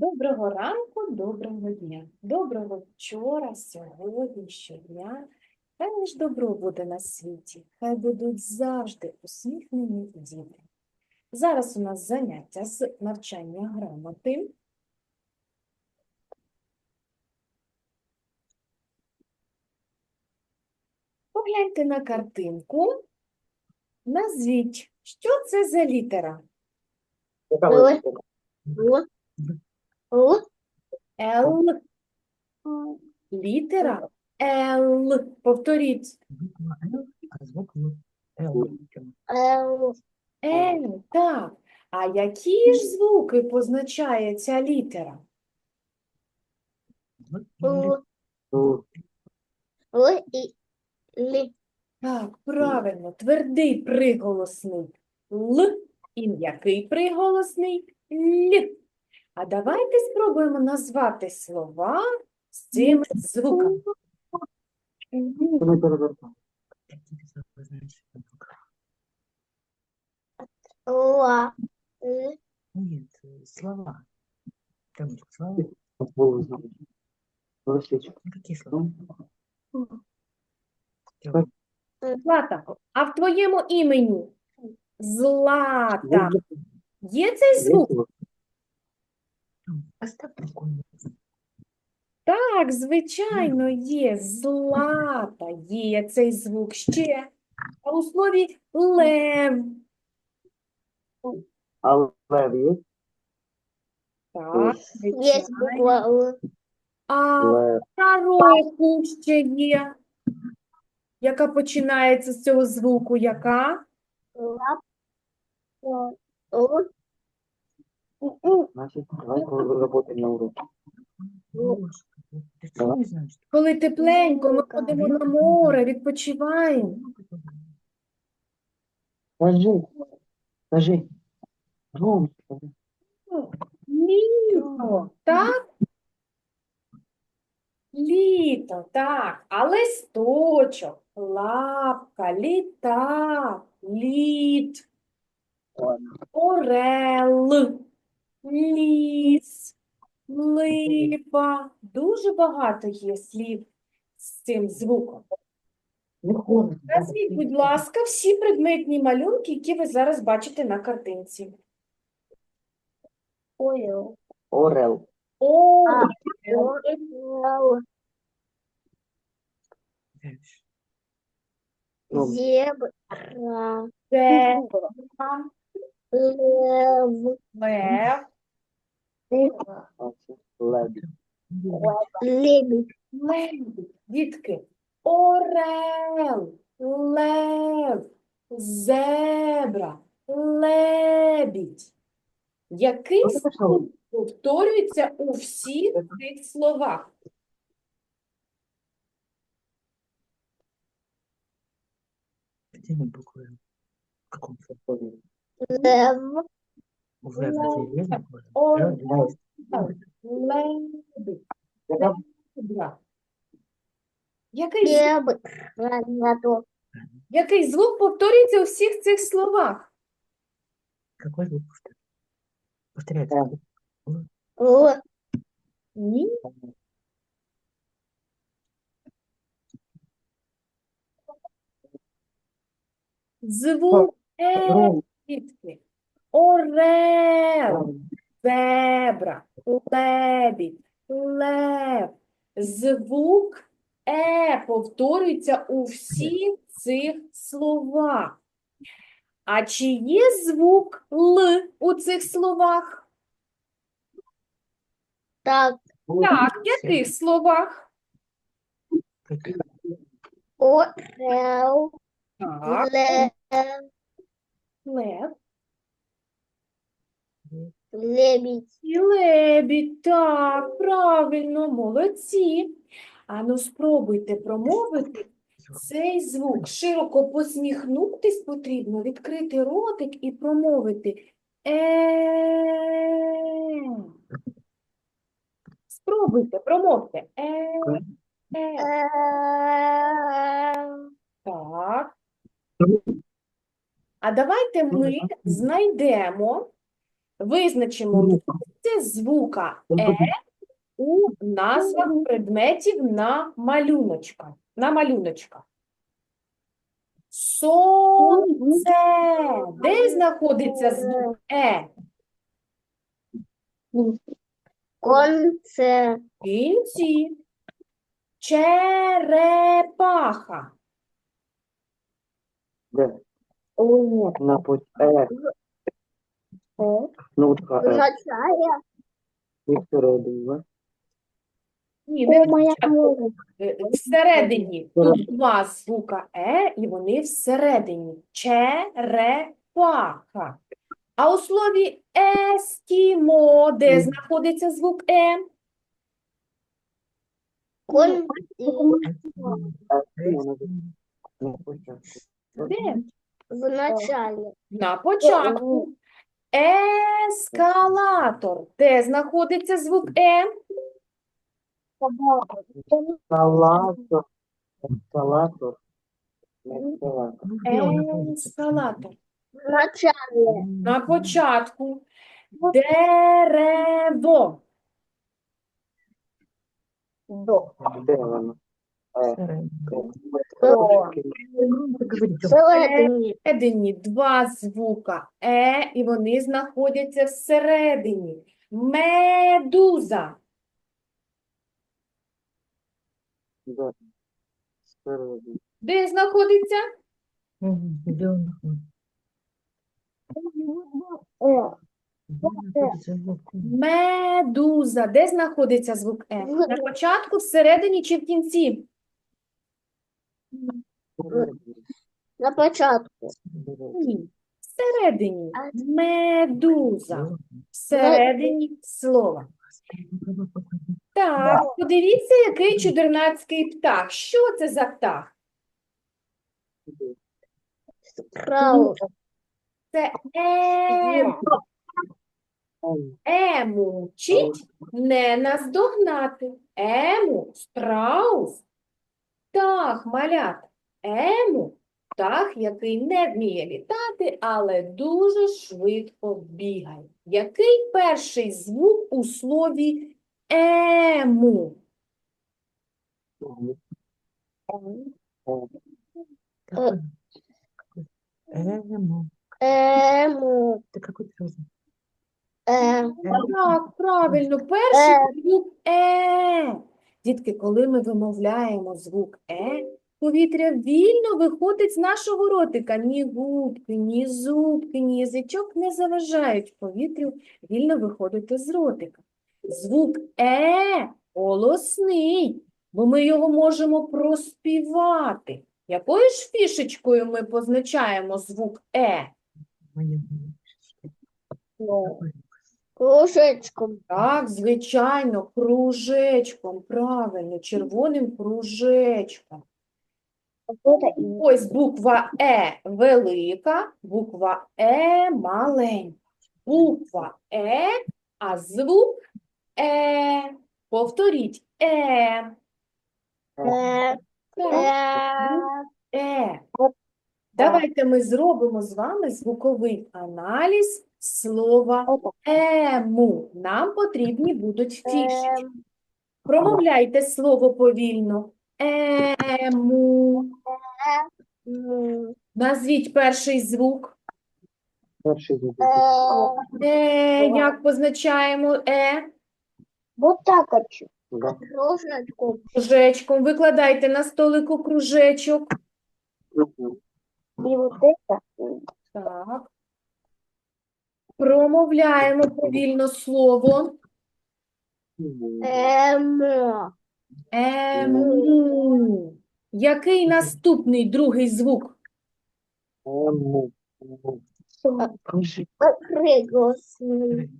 Доброго ранку, доброго дня. Доброго вчора, сьогодні, щодня. Хай лиш добро буде на світі, хай будуть завжди усміхнені діти. Зараз у нас заняття з навчання грамоти. Погляньте на картинку. Назвіть, що це за літера? Л. Л. Літера Л. Повторіть. Буква Л, а звук Л. Л. Л. Л, так. А які ж звуки позначає ця літера? Л. Л. І Л. Так, правильно, твердий приголосний Л і м'який приголосний Л. А давайте спробуємо назвати слова з цими звуками. Ла. Нет, слова. Тамочка, слова. Какие слова? Злата, а в твоєму імені Злата є цей звук? Так, звичайно, є. Злата є цей звук ще. А у слові лев. А лев є? Так, Є звичайно. буква Л. А Лев. пророку ще є. Яка починається з цього звуку? Яка? Ла. Л. Давай коли на не знаешь? Коли тепленько, ми ходимо на море, відпочиваємо. Скажи, скажи. Громче скажи. Літо, так? Літо, так. А листочок, лапка, літак, лід, орел, ліс, липа. Дуже багато є слів з цим звуком. Назвіть, будь ласка, всі предметні малюнки, які ви зараз бачите на картинці. Орел. Орел. Орел. Зебра. зебра, Лев. лев. Лебідь. Дітки, орел, лев, зебра, лебідь. Який звук повторюється у всіх цих словах? Где мы? В каком слове? Лев. Який, звук- який звук повторюється у всіх цих словах? Какой звук повторяется? Повторяется. Л. Ні. Звук Е. дітки. Орел, зебра, лебідь, лев. Звук Е повторюється у всіх цих словах. А чи є звук Л у цих словах? Так. Так, в яких словах? Орел. Так, Лев. Лев. Лебедь. І лебідь, так, правильно, молодці. Ану, спробуйте промовити цей звук. Широко посміхнутись потрібно, відкрити ротик і промовити е. Спробуйте, промовте. Е. Е. Э, Так. А давайте ми знайдемо, визначимо місце звука Е у назвах предметів на малюночках. На малюночках. Сонце. Де знаходиться звук Е? Конце. Кінці. Черепаха. Де? Ой, На путь. Е. Кнопка Е. Означає. Всередині. да? Ні, не О, моя. Е, Всередині тут два звука Е, і вони всередині. Черепаха. А у слові ескімо, де Мгм. знаходиться звук Е? Конце. Вона На початку. Де? В начале. На початку. Ескалатор. Де знаходиться звук Е? Ескалатор. Ескалатор. Ескалатор. В начале. На початку. Дерево. До. Де воно? Е. Всередині. Всередині. Всередині два звука Е, і вони знаходяться всередині. Медуза. Де? Всередині. Де знаходиться? Мгм. Он находится? Е. Где находится звук? Медуза. Де знаходиться звук Е? На початку, всередині чи в кінці? На початку. Ні. Всередині. Медуза. Всередині слова. Так, подивіться, який чудернацький птах. Що це за птах? Краус. Це ем. Ему вчить не наздогнати. Ему страус Птах, малят. Ему птах, який не вміє літати, але дуже швидко бігає. Який перший звук у слові ему? Какой? Эмо. Ему. Ты какой ты розовый? Е. Так, правильно, перший звук е. Дітки, коли ми вимовляємо звук е, повітря вільно виходить з нашого ротика. Ні губки, ні зубки, ні язичок не заважають повітрю вільно виходити з ротика. Звук е голосний, бо ми його можемо проспівати. Якою ж фішечкою ми позначаємо звук е? Кружечком. Так, звичайно, кружечком, правильно, червоним кружечком. Ось буква Е велика, буква Е маленька. Буква Е, а звук Е. Повторіть Е. Е. Е. Е. Давайте ми зробимо з вами звуковий аналіз слова ему. Нам потрібні будуть фішечки. Ем. Промовляйте слово повільно. Ему. Назвіть перший звук. Перший звук. Е. Е, як позначаємо е? Вот так хочу. Кружечком. Кружечком. Викладайте на столику кружечок. И вот это. Так. Промовляємо повільно слово. Емо. Ему. Який наступний другий звук? Ему. Ему. Приголосний.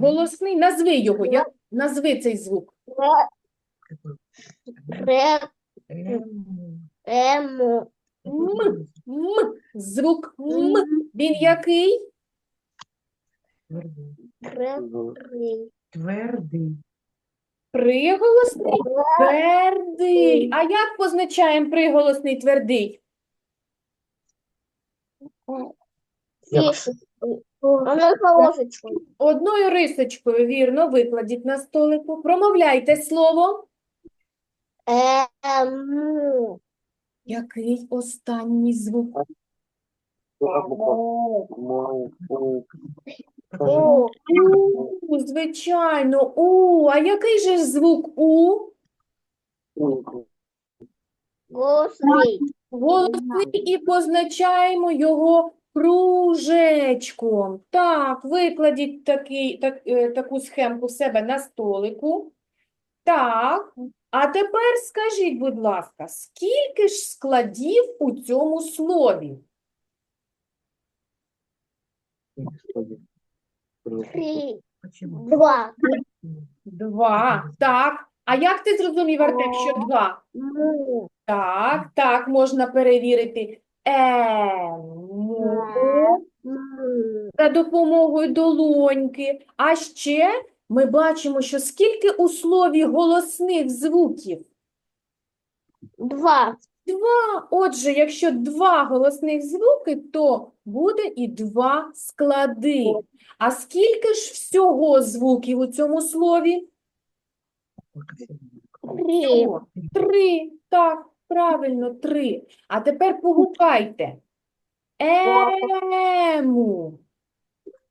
Голосний. Назви його. Я... Назви цей звук. Емо. М. М. Звук М. Він який? Твердый. Ре. Твердый. Приголосний. Твердий. А як позначаємо приголосний твердий? Одною рисочкою, вірно, викладіть на столику. Промовляйте слово. Ему. Який останній звук? Мо, у. Звичайно, у. А який же ж звук у? Голосный. Голосний і позначаємо його кружечком. Так, викладіть такий, так, е, таку схемку в себе на столику. Так, а тепер скажіть, будь ласка, скільки ж складів у цьому слові? Три. Почему? Два. Два. Так. А як ти зрозумів, Артем, що два? Му. Так, так, можна перевірити. Ему. Му. за допомогою долоньки. А ще ми бачимо, що скільки у слові голосних звуків? Два. Два. Отже, якщо два голосних звуки, то буде і два склади. А скільки ж всього звуків у цьому слові? Три. Три. Так, правильно, три. А тепер погукайте. Ему.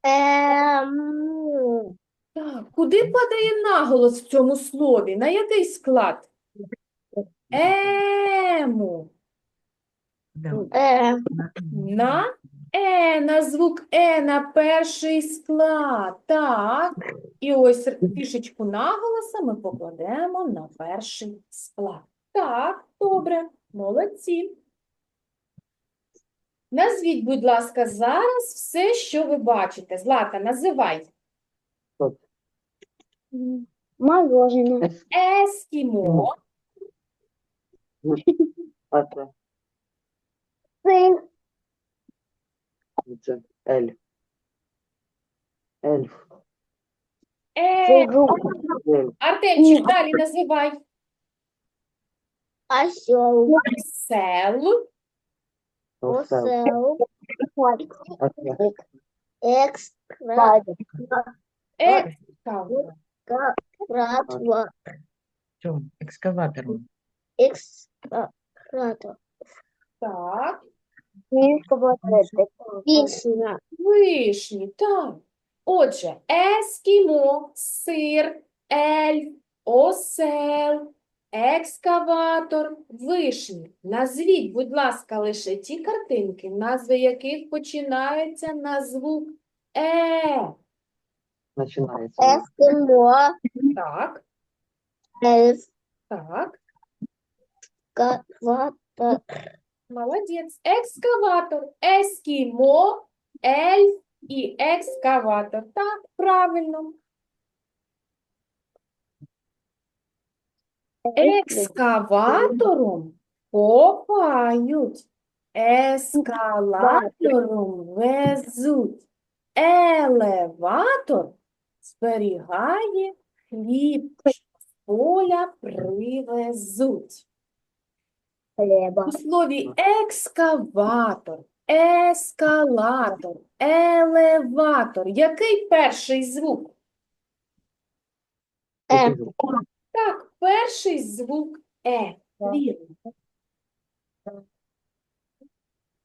Ему. Так, куди падає наголос в цьому слові? На який склад? Ему. Да. Э. На е, на звук е, на перший склад. Так. І ось фішечку наголоса ми покладемо на перший склад. Так, добре, молодці. Назвіть, будь ласка, зараз все, що ви бачите. Злата, називай. Мороженое. Ескімо. А це? Сыр. Це ель. Ельф. Е, Цигун. Ель. Артемчик, далі називай. Осел. Сел. Осел. Осел. А це? Экстра. Екскаватор. Экскаватор. Всё, экскаватором. Экскаватор. Так. Вишня. Вишні, так. Отже, ескімо, сир, ельф, осел, екскаватор, вишні. Назвіть, будь ласка, лише ті картинки, назви яких починаються на звук Е. Починається. Эскимо. Так, Эльф. так. Экскаватор. Молодець. Екскаватор, ескімо, ельф і екскаватор. Так, правильно. Екскаватором копають, ескалатором везуть, елеватор зберігає хліб, поля привезуть. Хлеба. У слові екскаватор, ескалатор, елеватор. Який перший звук? Е. Так, перший звук Е. Вірно.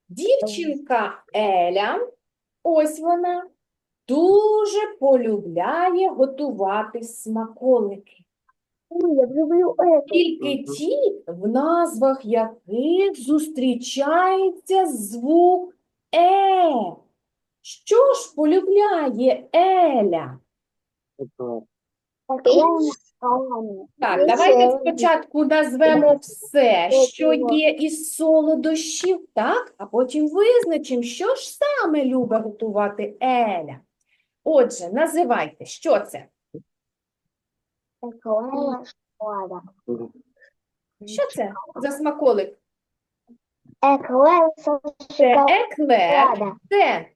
Дівчинка Еля, ось вона, дуже полюбляє готувати смаколики. Я люблю это. Тільки ті, в назвах яких зустрічається звук Е. Що ж полюбляє Еля? Так, Ну, давайте спочатку назвемо все, що є із солодощів, так? А потім визначимо, що ж саме любить готувати Еля. Отже, називайте, що це? Що це за смаколик? Эклер Це еклер, це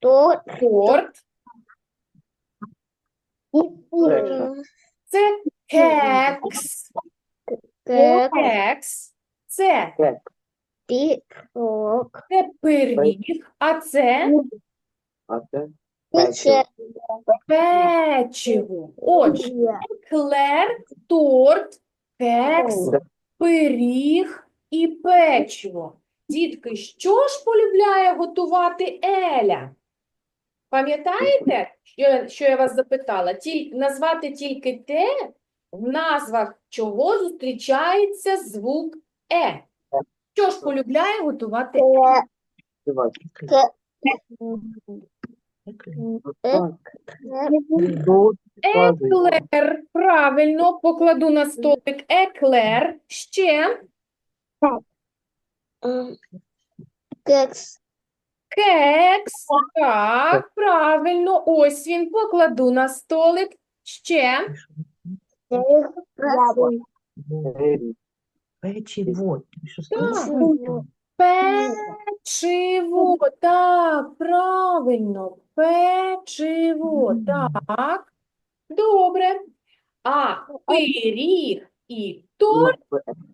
Торт. це кекс, кекс, це Кек. Пирог. Це пиріг, а це А це. Печиво. Отже, еклер, торт, кекс, пиріг і печиво. Дітки, що ж полюбляє готувати Еля? Пам'ятаєте, що, що я вас запитала? Тіль, назвати тільки те, в назвах чого зустрічається звук Е. Що ж полюбляє готувати Еля? Еклер. Ну, склади. Еклер. Правильно, покладу на столик еклер. Ще Кекс. кекс. Так, правильно. Ось він, покладу на столик. Ще Печиво. Печиво. Так, правильно. Печиво. Так. Добре. А пиріг і торт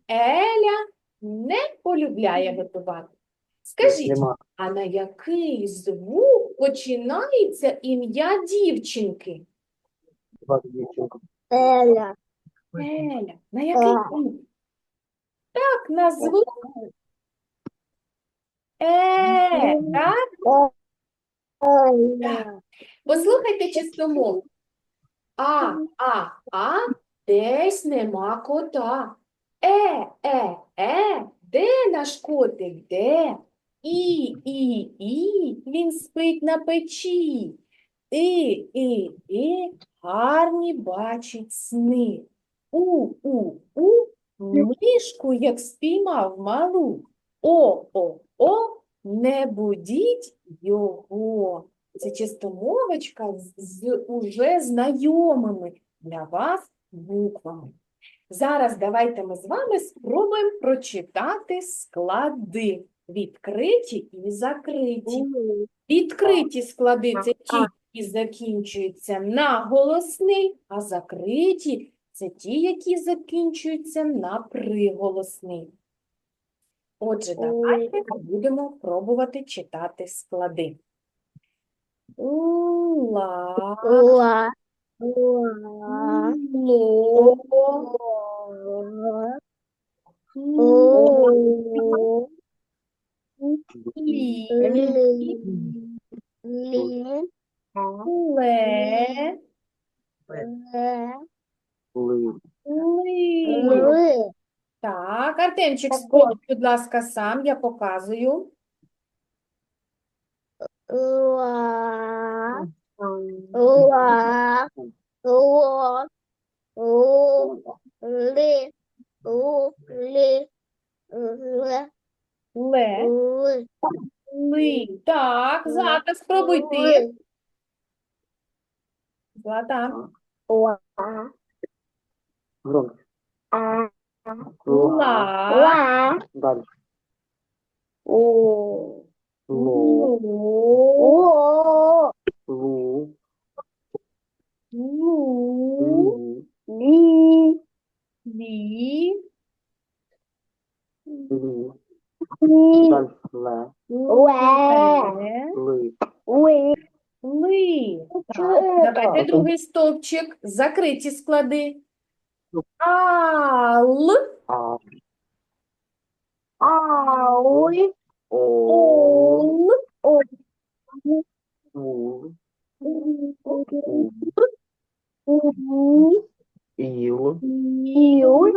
Еля не полюбляє готувати. Скажіть, а на який звук починається ім'я дівчинки? Еля. Еля, на який звук? Так, на звук Е, так? Послухайте чистомовку. А, а, а, десь нема кота. Е, е, е, де наш котик, де? І, і, і, він спить на печі. І, і, і, гарні бачить сни. У, у, у, мишку, як спіймав малу. О, о, о, не будіть його. Це чистомовочка з, з уже знайомими для вас буквами. Зараз давайте ми з вами спробуємо прочитати склади. Відкриті і закриті. Відкриті склади це ті, які закінчуються на голосний, а закриті це ті, які закінчуються на приголосний. Отже, давайте будемо пробувати читати склади. Ула. Ула. Ула. ло, лі, Ли. Ли. ле, Ле. Ли. ли. Ли. Так, Артемчик, спробуй, будь ласка, сам, я показую. Ла. Ла. Ло. Ли. Лу. Ли. Ле. Ле, Ли. ли. Так, Злата, спробуй ти. Злата. Ла. Громче. А. Ла, Ла. Далі. О. Ло. ло, О. лу, Лі. Ли. лі, Лі. Ли. Далі. Ле. Ле. ле, Ли. Ли. ли. Так, давайте другий стовпчик. Закриті склади. Ал, ал. Ол, У. У. Іл. Ю.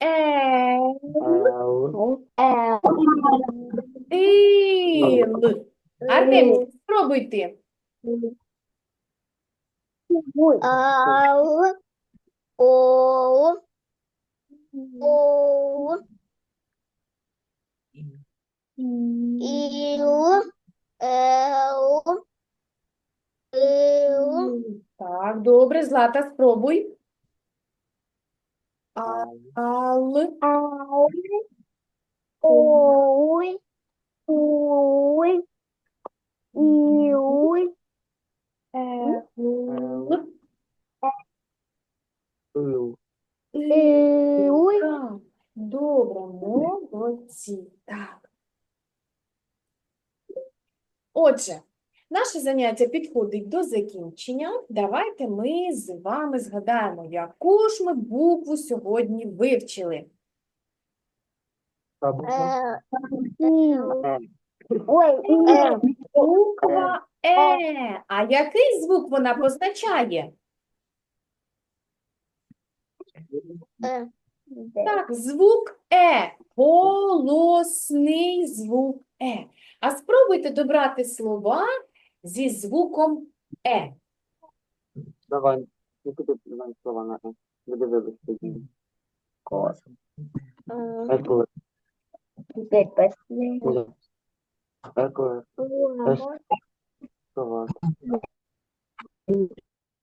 ел, Ел. Ел. іл. Артем, спробуй ти. Ау. Оу. Оу. Ил. Ел. Ил. Так, добре, Злата, спробуй. А, Ал. ал, Ау. Ой. Ой. Ел, Ил. Иуй. Добре. Молодці. Так. Отже, наше заняття підходить до закінчення. Давайте ми з вами згадаємо, яку ж ми букву сьогодні вивчили. Бабуся. Э, Ой, э, Буква Е. А який звук вона позначає? э, Так, звук Е. Голосний звук Е. А спробуйте добрати слова зі звуком Е. Давай. Ну, куди нам слова на «е»? Буде вибачте. Класом. э, Еко. Теперь последний.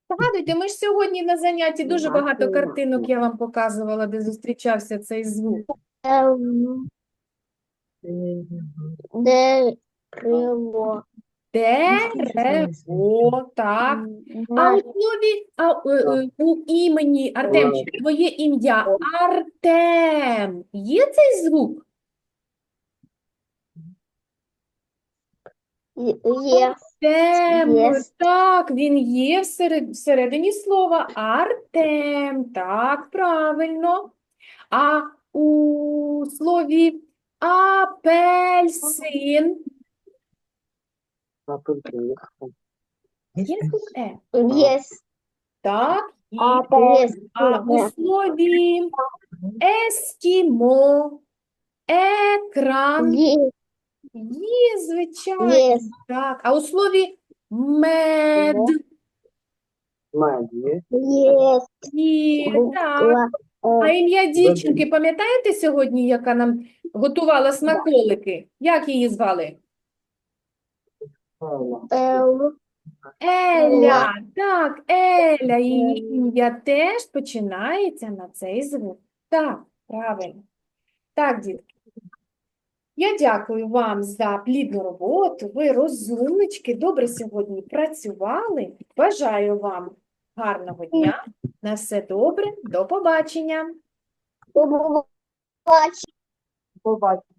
Згадуйте, ми ж сьогодні на занятті дуже багато картинок я вам показувала, де зустрічався цей звук. Дерево. Дерево, так. А у слові, а, е, е, у імені Артемчик, твоє ім'я Артем. Є цей звук? Е. Артем, Є. так, він є всеред- всередині слова. Артем, так, правильно. А у слові апельсин є звук Е? Есть. Так, є. А у слові ескімо, екран Есть. Є, звичайно. Есть. Так, а у слові мед Мед є. Є, так. А Э. ім'я дівчинки, пам'ятаєте сьогодні, яка нам готувала смаколики? Як її звали? Л. Еля. Так, Еля. Її ім'я теж починається на цей звук. Так, правильно. Так, дітки. Я дякую вам за плідну роботу. Ви розумнички, добре сьогодні працювали. Бажаю вам гарного дня. На все добре. До побачення. Побачення. Побачимо.